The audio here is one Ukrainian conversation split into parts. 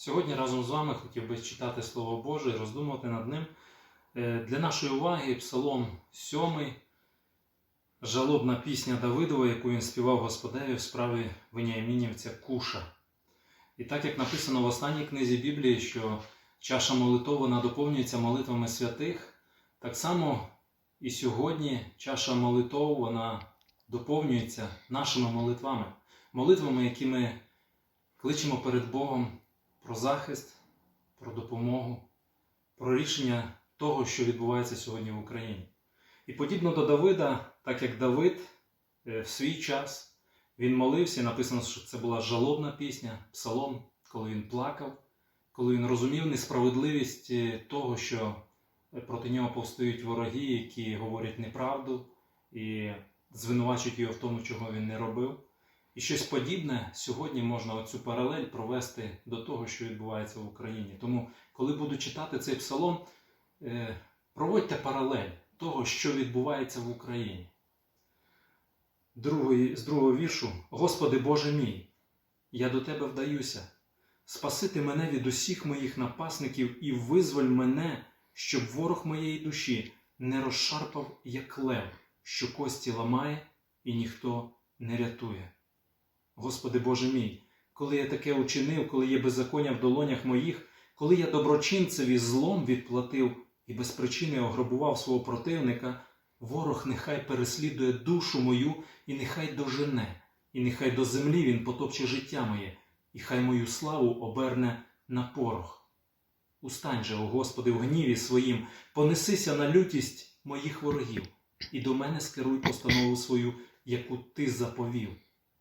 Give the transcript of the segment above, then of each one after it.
Сьогодні разом з вами хотів би читати Слово Боже і роздумувати над ним. Е, Для нашої уваги Псалом 7, жалобна пісня Давидова, яку він співав Господеві в справі Веніамінівця Куша. І так як написано в останній книзі Біблії, що чаша молитов вона доповнюється молитвами святих, так само і сьогодні чаша молитов вона доповнюється нашими молитвами, молитвами, які ми кличемо перед Богом про захист, про допомогу, про рішення того, що відбувається сьогодні в Україні. І подібно до Давида, так як Давид е, в свій час він молився, написано, що це була жалобна пісня, псалом, коли він плакав, коли він розумів несправедливість е, того, що проти нього повстають вороги, які говорять неправду і звинувачують його в тому, чого він не робив. І щось подібне сьогодні можна оцю паралель провести до того, що відбувається в Україні. Тому, коли буду читати цей псалом, е, проводьте паралель того, що відбувається в Україні. Другий, з другого віршу: Господи Боже мій, я до Тебе вдаюся, спасити мене від усіх моїх напасників і визволь мене, щоб ворог моєї душі не розшарпав, як лев, що кості ламає і ніхто не рятує. Господи Боже мій, коли я таке учинив, коли є беззаконня в долонях моїх, коли я доброчинцеві злом відплатив і без причини ограбував свого противника, ворог нехай переслідує душу мою і нехай дожене, і нехай до землі він потопче життя моє, і хай мою славу оберне на порох. Устань же, о Господи, в гніві своїм, понесися на лютість моїх ворогів, і до мене скеруй постанову свою, яку ти заповів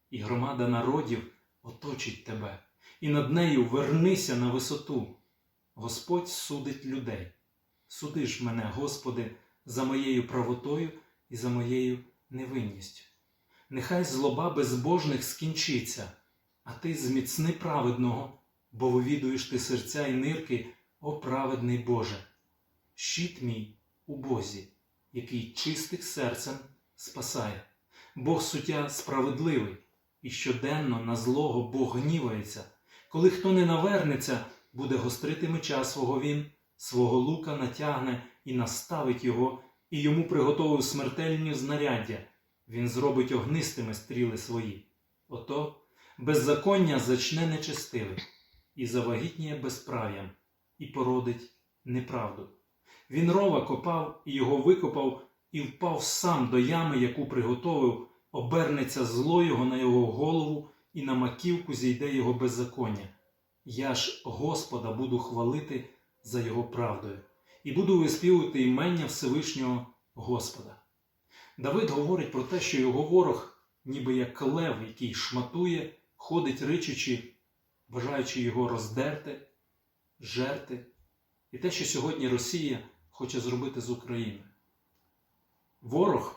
і громада народів оточить тебе, і над нею вернися на висоту. Господь судить людей. Суди ж мене, Господи, за моєю правотою і за моєю невинністю. Нехай злоба безбожних скінчиться, а ти зміцни праведного, бо вивідуєш ти серця і нирки, о праведний Боже. Щит мій у Бозі, який чистих серцем спасає. Бог суття справедливий і щоденно на злого Бог гнівається. Коли хто не навернеться, буде гострити меча свого він, свого лука натягне і наставить його, і йому приготовив смертельні знаряддя. Він зробить огнистими стріли свої. Ото беззаконня зачне нечестивий, і завагітніє безправ'ям, і породить неправду. Він рова копав і його викопав, і впав сам до ями, яку приготовив обернеться зло його на його голову, і на маківку зійде його беззаконня. Я ж Господа буду хвалити за його правдою, і буду виспівувати імення Всевишнього Господа. Давид говорить про те, що його ворог, ніби як лев, який шматує, ходить ричучи, бажаючи його роздерти, жерти, і те, що сьогодні Росія хоче зробити з Україною. Ворог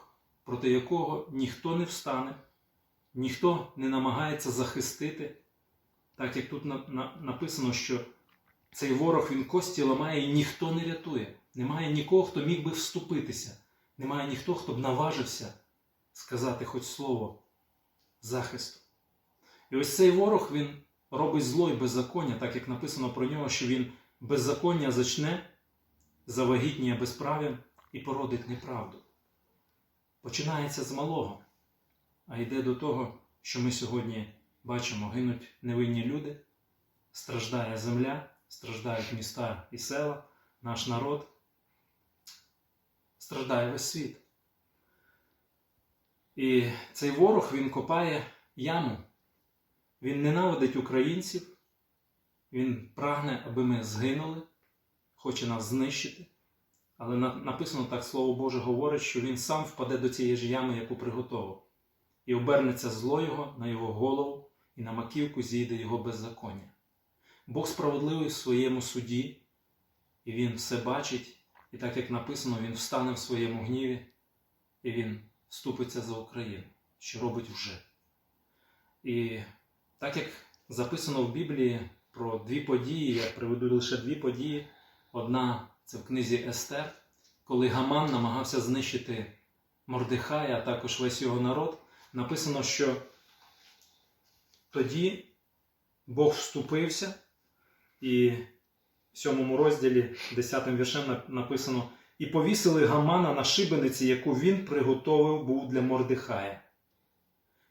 проти якого ніхто не встане, ніхто не намагається захистити, так як тут написано, що цей ворог він кості ламає і ніхто не рятує. Немає нікого, хто міг би вступитися, немає ніхто, хто б наважився сказати хоч слово захисту. І ось цей ворог він робить зло і беззаконня, так як написано про нього, що він беззаконня зачне, завагітніє безправ'ям і породить неправду починається з малого, а йде до того, що ми сьогодні бачимо, гинуть невинні люди, страждає земля, страждають міста і села, наш народ, страждає весь світ. І цей ворог він копає яму, він ненавидить українців, він прагне, аби ми згинули, хоче нас знищити. Але написано так, Слово Боже говорить, що він сам впаде до цієї ж ями, яку приготував, і обернеться зло його на його голову, і на маківку зійде його беззаконня. Бог справедливий в своєму суді, і Він все бачить, і так як написано, Він встане в своєму гніві, і Він вступиться за Україну, що робить вже. І так як записано в Біблії про дві події, я приведу лише дві події. Одна це в книзі Естер, коли Гаман намагався знищити Мордихая, а також весь його народ, написано, що тоді Бог вступився, і в сьомому розділі, 10 віршем написано: І повісили Гамана на шибениці, яку він приготовив був для Мордихая.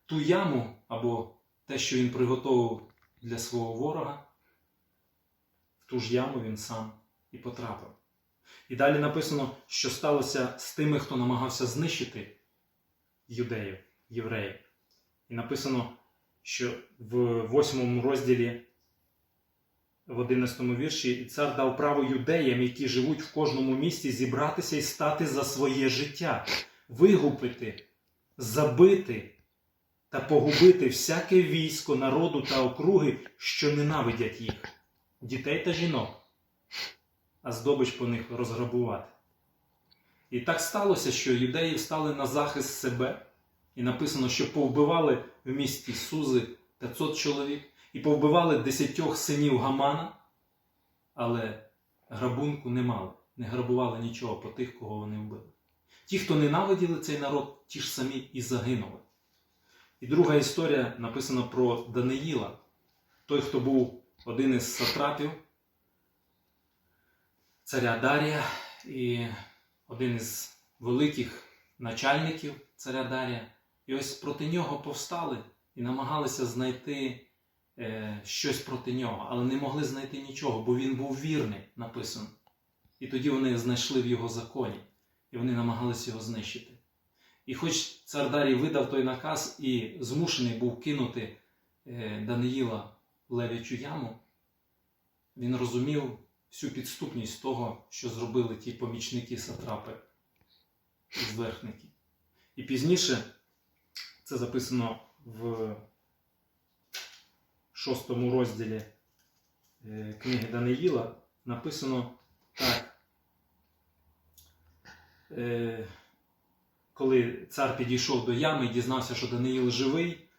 Ту яму або те, що він приготовив для свого ворога, в ту ж яму він сам і потрапив. І далі написано, що сталося з тими, хто намагався знищити юдеїв, євреїв. І написано, що в восьмому розділі, в одинадцятому вірші, і цар дав право юдеям, які живуть в кожному місті, зібратися і стати за своє життя, вигупити, забити та погубити всяке військо народу та округи, що ненавидять їх, дітей та жінок, а здобич по них розграбувати. І так сталося, що юдеї стали на захист себе, і написано, що повбивали в місті Сузи 500 чоловік, і повбивали десятьох синів Гамана, але грабунку не мали, не грабували нічого по тих, кого вони вбили. Ті, хто ненавиділи цей народ, ті ж самі і загинули. І друга історія написана про Даниїла, той, хто був один із сатрапів царя Дарія і один із великих начальників царя Дарія. І ось проти нього повстали і намагалися знайти е, щось проти нього, але не могли знайти нічого, бо він був вірний, написано. І тоді вони знайшли в його законі, і вони намагалися його знищити. І хоч цар Дарій видав той наказ і змушений був кинути е, Даниїла в лев'ячу яму, він розумів всю підступність того, що зробили ті помічники сатрапи і зверхники. І пізніше це записано в шостому розділі е, книги Даниїла, написано так. Е, коли цар підійшов до ями і дізнався, що Даниїл живий,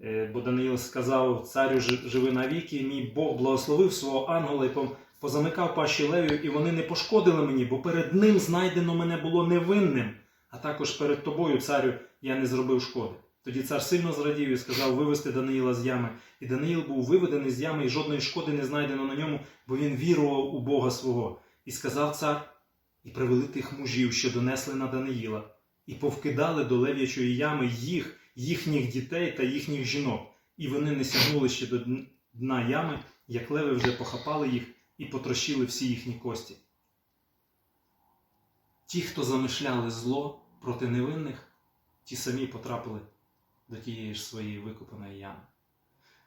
е, бо Даниїл сказав царю «Жи- живи навіки, мій Бог благословив свого ангела і позамикав пащі левів, і вони не пошкодили мені, бо перед ним знайдено мене було невинним, а також перед тобою, царю, я не зробив шкоди. Тоді цар сильно зрадів і сказав вивести Даниїла з ями. І Даниїл був виведений з ями, і жодної шкоди не знайдено на ньому, бо він вірував у Бога свого. І сказав цар, і привели тих мужів, що донесли на Даниїла, і повкидали до лев'ячої ями їх, їхніх дітей та їхніх жінок. І вони не сягнули ще до дна ями, як леви вже похапали їх і потрощили всі їхні кості. Ті, хто замишляли зло проти невинних, ті самі потрапили до тієї ж своєї викопаної ями.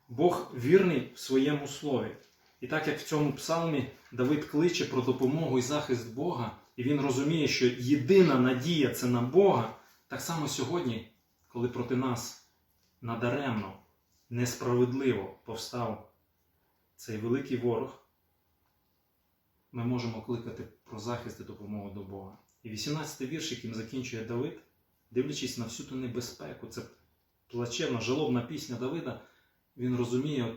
Бог вірний в своєму слові. І так як в цьому псалмі Давид кличе про допомогу і захист Бога, і він розуміє, що єдина надія це на Бога, так само сьогодні, коли проти нас надаремно, несправедливо повстав цей великий ворог, ми можемо кликати про захист і допомогу до Бога. І 18-й вірш, яким закінчує Давид, дивлячись на всю ту небезпеку, це плачевна, жалобна пісня Давида, він розуміє,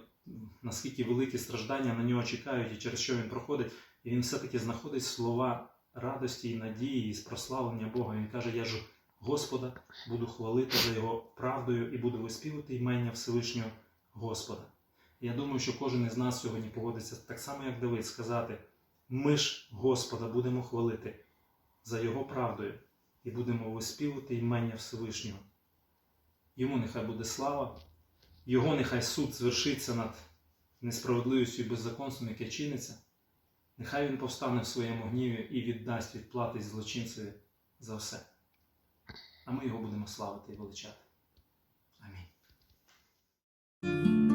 наскільки великі страждання на нього чекають і через що він проходить, і він все-таки знаходить слова радості і надії, і прославлення Бога. Він каже: Я ж Господа буду хвалити за його правдою і буду виспівати імення Всевишнього Господа. Я думаю, що кожен із нас сьогодні погодиться так само, як Давид, сказати: ми ж Господа будемо хвалити за Його правдою і будемо виспівувати імення Всевишнього. Йому нехай буде слава, Його нехай суд звершиться над несправедливістю і беззаконством, яке чиниться. Нехай він повстане в своєму гніві і віддасть відплати злочинцеві за все. А ми його будемо славити і величати. Амінь.